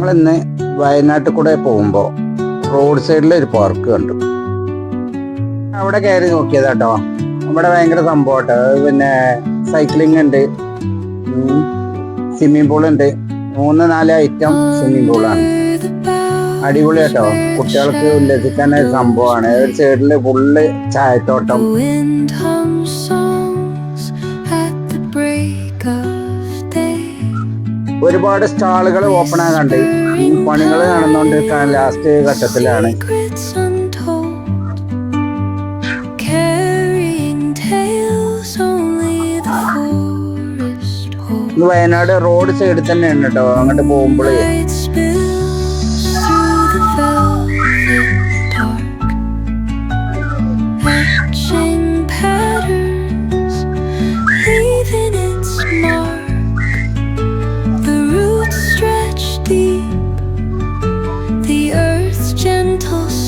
നമ്മളിന്ന് വയനാട്ടിൽ കൂടെ പോകുമ്പോൾ റോഡ് സൈഡിൽ ഒരു പാർക്ക് കണ്ടു. അവിടെ കയറി നോക്കിയതാട്ടോ. അവിടെ ഭയങ്കര സംഭവട്ടോ പിന്നെ സൈക്ലിംഗ് ഉണ്ട് സ്വിമ്മിംഗ് പൂൾ ഉണ്ട്. മൂന്ന് നാല് ഐറ്റം സ്വിമ്മിംഗ് പൂളാണ് അടിപൊളി കേട്ടോ കുട്ടികൾക്ക് ഉല്ലസിക്കാൻ ഒരു സംഭവമാണ്. ഒരു സൈഡിൽ ഫുള്ള് ചായത്തോട്ടം. ഒരുപാട് സ്റ്റാളുകൾ ഓപ്പൺ ആകാണ്ട് പണികൾ നടന്നുകൊണ്ടിരിക്കാൻ ലാസ്റ്റ് ഘട്ടത്തിലാണ്. വയനാട് റോഡ് സൈഡിൽ തന്നെയാണ് കേട്ടോ അങ്ങോട്ട് പോകുമ്പോഴേ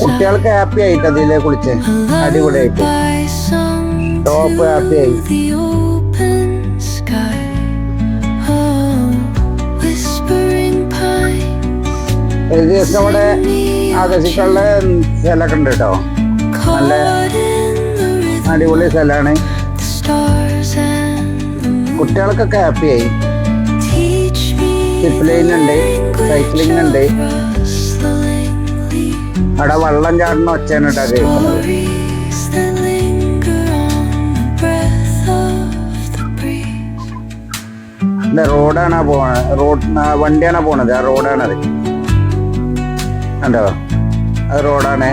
കുട്ടികൾക്ക് ഹാപ്പി ആയിട്ട് അതിൽ കുളിച്ച്. അടിപൊളിയായിട്ട്. ടോപ്പ് ഹാപ്പി ആയി. ഒരു ദിവസം അവിടെ ആകർഷിക്കാനുള്ള സ്ഥലമൊക്കെ ഉണ്ട് കേട്ടോ. നല്ല അടിപൊളി സ്ഥലമാണ്. കുട്ടികൾക്കൊക്കെ ഹാപ്പിയായി സിപ്ലൈൻ ഉണ്ട് സൈക്ലിംഗ് ഉണ്ട്. അവിടെ വള്ളം ചാടുന്ന ഒച്ചയാണ് കേൾക്കുന്നത് റോഡാണ് പോണത് റോഡ് വണ്ടിയാണ് പോണത് ആ റോഡാണത് കണ്ടോ? അത് റോഡാണ്.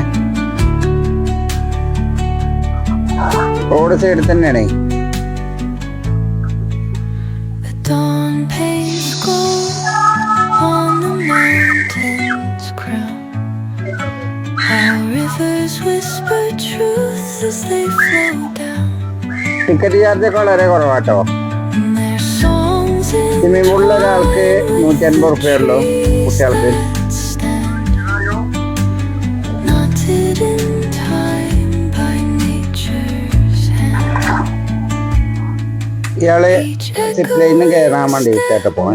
റോഡ് സൈഡിൽ തന്നെയാണേ. ടിക്കറ്റ് ചാർജ് വളരെ കുറവാട്ടോ. സ്വിമ്മിംഗ് പൂളിൽ ഒരാൾക്ക് നൂറ്റി അൻപത് റുപ്യ ഉള്ളൂ കുട്ടികൾക്ക്. ഇയാൾ സിപ്പ് ലൈനിൽ കയറാൻ വേണ്ടി കേട്ടപ്പോ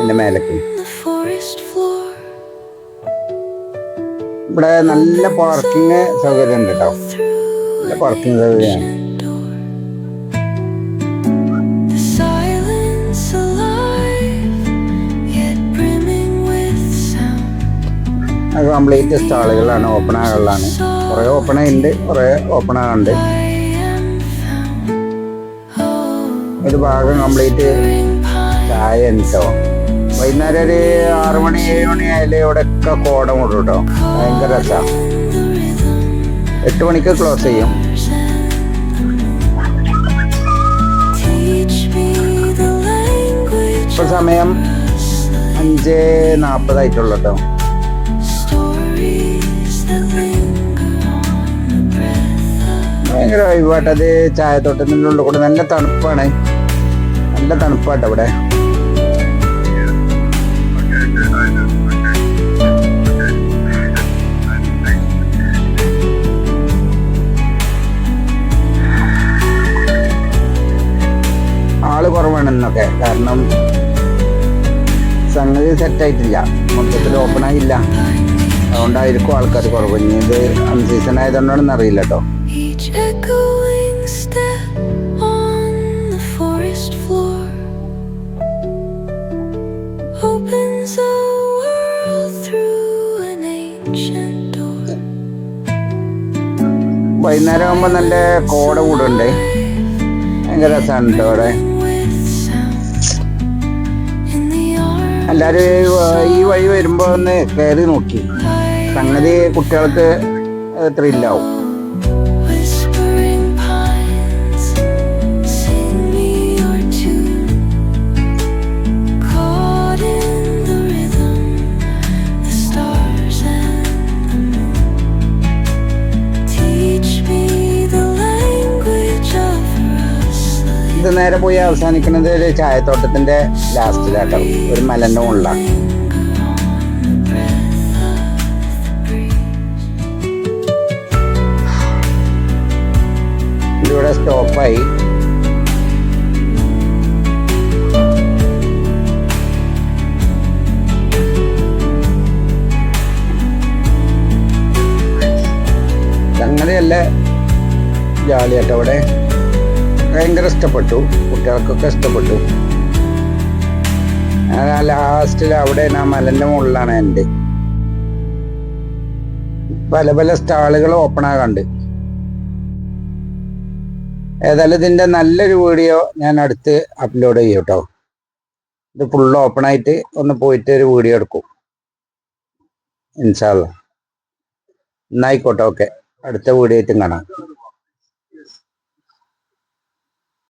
എന്റെ മേലേക്ക്. ഇവിടെ നല്ല പാർക്കിംഗ് സൗകര്യം ഉണ്ട് കേട്ടോ നല്ല പാർക്കിംഗ് സൗകര്യമാണ്. അത് കംപ്ലീറ്റ് സ്റ്റാളുകളാണ് ഓപ്പൺ ആകളിലാണ് കുറേ ഓപ്പൺ ഉണ്ട് കുറേ ഓപ്പൺ ആകുന്നുണ്ട് ഒരു ഭാഗം കംപ്ലീറ്റ് ചായ ഉണ്ട് വൈകുന്നേരം ഒരു ആറു മണി ഏഴ് മണി ആയാലും ഇവിടെയൊക്കെ കോട മുടും കേട്ടോ ഭയങ്കര രസമാണ്. എട്ട് മണിക്ക് ക്ലോസ് ചെയ്യും. ഇപ്പൊ സമയം അഞ്ച് നാൽപ്പതായിട്ടുള്ളൂ കേട്ടോ ഭയങ്കര വൈബായിട്ട് അത് ചായത്തോട്ടത്തിന്റെ ഉള്ളിൽ കൂടെ നല്ല തണുപ്പാണ്. നല്ല തണുപ്പാട്ടോ ഇവിടെ. ആൾ കുറവാണ് ഇന്നൊക്കെ കാരണം സംഗതി സെറ്റായിട്ടില്ല മൊത്തത്തിൽ ഓപ്പൺ ആയില്ല. അതുകൊണ്ടായിരിക്കും ആൾക്കാർ കുറവ്. ഇനി ഇത് അൺസീസൺ ആയതുകൊണ്ടാണെന്ന് അറിയില്ല കേട്ടോ വൈകുന്നേരം ആകുമ്പോൾ നല്ല കോട കൂടുണ്ട്? ഭയങ്കര രസമാണ് കേട്ടോ അവിടെ. എല്ലാവരും ഈ വഴി വരുമ്പോൾ ഒന്ന് കയറി നോക്കി. സംഗതി കുട്ടികൾക്ക് ത്രില്ലാവും ഇത് നേരെ പോയി അവസാനിക്കുന്നത് ഒരു ചായത്തോട്ടത്തിന്റെ ലാസ്റ്റിലാട്ടോ ഒരു മലന്റെ മുകളിലാണ് ഇതിവിടെ സ്റ്റോപ്പായി. അങ്ങനെയല്ല ജാലിയാട്ടോ അവിടെ. ഭയങ്കര ഇഷ്ടപ്പെട്ടു. കുട്ടികൾക്കൊക്കെ ഇഷ്ടപ്പെട്ടു. ഞാൻ ലാസ്റ്റിൽ അവിടെ ആ മലന്റെ മുകളിലാണ് എന്റെ. പല പല സ്റ്റാളുകൾ ഓപ്പൺ ആകാണ്ട്. ഏതായാലും ഇതിന്റെ നല്ലൊരു വീഡിയോ ഞാൻ അടുത്ത് അപ്ലോഡ് ചെയ്യും കേട്ടോ ഇത് ഫുള്ള് ഓപ്പൺ ആയിട്ട് ഒന്ന് പോയിട്ട് ഒരു വീഡിയോ എടുക്കും. ഇൻഷാല്ല എന്നായിക്കോട്ടെ ഓക്കെ അടുത്ത വീഡിയോ ആയിട്ടും കാണാം.